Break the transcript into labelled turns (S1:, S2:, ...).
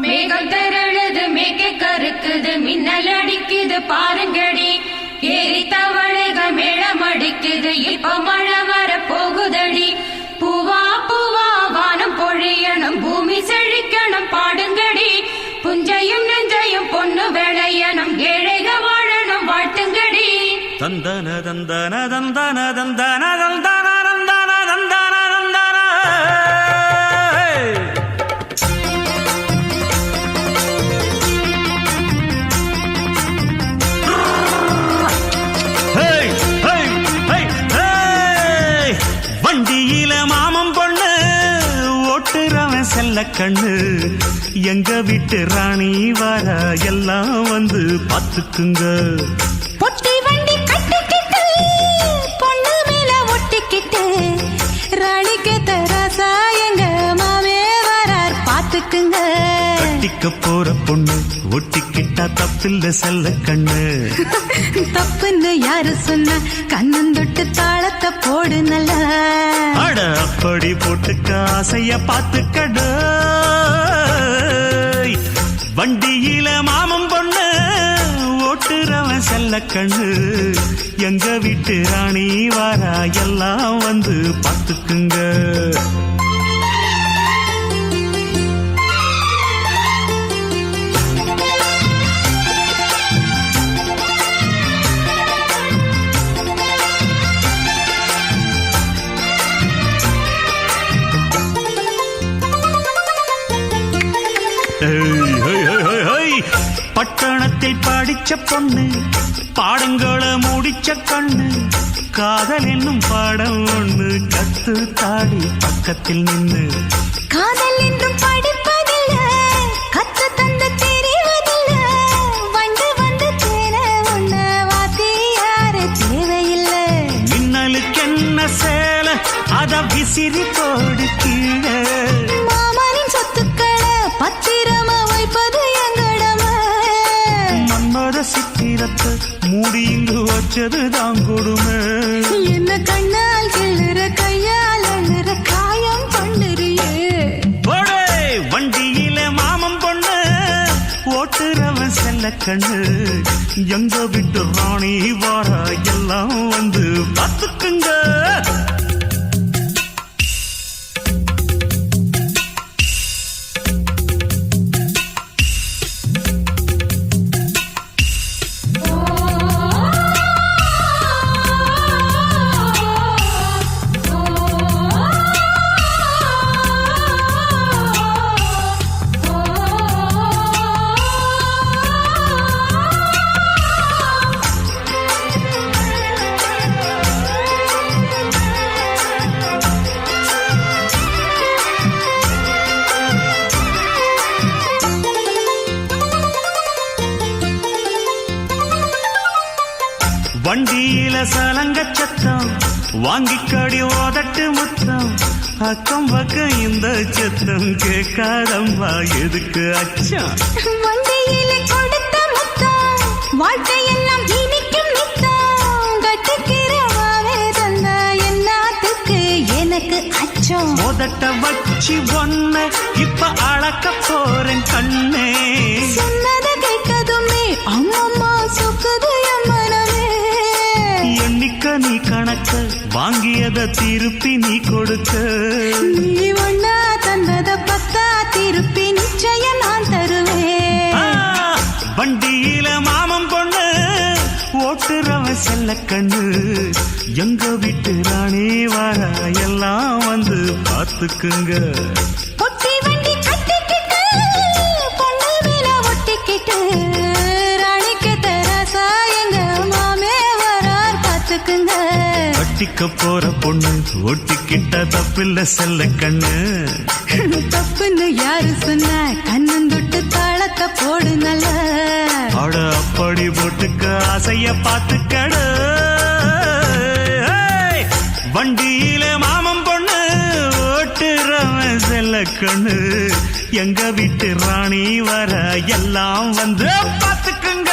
S1: மேகம் திரழுது மேக கருக்குது மின்னல் அடிக்குது பாருங்கடி. ஏரி தவளைக மேளம் அடிக்குது இப்ப மழை வர போகுதடி பூவா பூவா வானம் பொழியணும் பூமி செழிக்கணும் பாடுங்கடி. புஞ்சையும் நெஞ்சையும் பொண்ணு விளையணும் ஏழைக வாழணும் வாழ்த்துங்கடி.
S2: தந்தன தந்தன தந்தன தந்தன தந்தன. நல்ல கண்ணு. எங்க வீட்டு ராணி வர எல்லாம் வந்து பார்த்துக்குங்க.
S3: பொட்டி வண்டி கட்டிக்கிட்டு பொண்ணு மேல ஒட்டிக்கிட்டு ராணிக்கு தராசா எங்க மாமே வரார் பார்த்துக்குங்க.
S2: கட்டிக்க போற பொண்ணு ஒட்டிக்கிட்டா தப்பில்ல செல்ல கண்ணு.
S3: தப்புன்னு யாரு சொன்னா? கண்ணன் தொட்டு தாளத்தை போடு நல்லா
S2: அட அப்படி போட்டுக்க ஆசைய பார்த்துக்கடு வண்டியில மாமன் பொண்ணு ஓட்டுறவன் செல்ல கண்ணு. எங்க வீட்டு ராணி வாரா எல்லாம் வந்து பார்த்துக்குங்க பட்டணத்தில் படிச்ச பொண்ணு பாடங்களை முடிச்ச கண்ணு காதல் என்னும் பாடம் ஒண்ணு கத்து தாடி பக்கத்தில் நின்னு.
S3: காதல் என்றும் படிப்பதில்ல கத்து தந்து தெரிவதில்ல. வந்து வந்து தேன உன்ன வாத்தி யாரு தேவையில்லை.
S2: மின்னலுக்கு என்ன சேல அத விசிறி போடு கீழே. சித்திரத்தை மூடி இங்கு வச்சது தான் கொடுமை.
S3: என்ன கண்ணால் கிள்ளுற கையால் அழுற காயம் பண்ணுறியே?
S2: போடே வண்டியில மாமன் பொண்ணு. ஓட்டுறவன் செல்ல கண்ணு. எங்க விட்டு ராணி வாரா எல்லாம் வந்து பார்த்துக்குங்க. வண்டியில சலங்க சத்தம் வாங்கிக்கடி ஓதட்டு முத்தம். அக்கம் பக்கம் இந்த சத்தம் கேட்காதம்மா எதுக்கு அச்சம்?
S3: வண்டியிலே கொடுத்த முத்தம் வாழ்க்கையெல்லாம் இனிக்கும் நித்தம் கட்டுக்கிறவாவே தந்த என்னாத்துக்கு எனக்கு அச்சம்.
S2: முதட்ட வச்சு ஒன்ன இப்ப அளக்க போறேன் கண்ணே திருப்பி நீ கொடுக்க
S3: நீ ஒன்னா தந்தத பத்தா திருப்பி நிச்சயம் நான் தருவேன்.
S2: வண்டியில மாமன் பொண்ணு ஓட்டுறவன் செல்ல கண்ணு. எங்க வீட்டு ராணி வர எல்லாம் வந்து பார்த்துக்குங்க. கட்டிக்க போற பொண்ணு ஒட்டிக்கிட்ட தப்பில்ல செல்ல கண்ணு.
S3: தப்புன்னு யாரு சொன்னா? கண்ணன் தொட்டு தாளத்தை போடு நல்ல
S2: அட அப்படி போட்டுக்க ஆசைய பார்த்துக்கடு. ஏய், வண்டியில மாமன் பொண்ணு ஓட்டுறவன் செல்ல கண்ணு. எங்க வீட்டு ராணி வர எல்லாம் வந்து பார்த்துக்குங்க.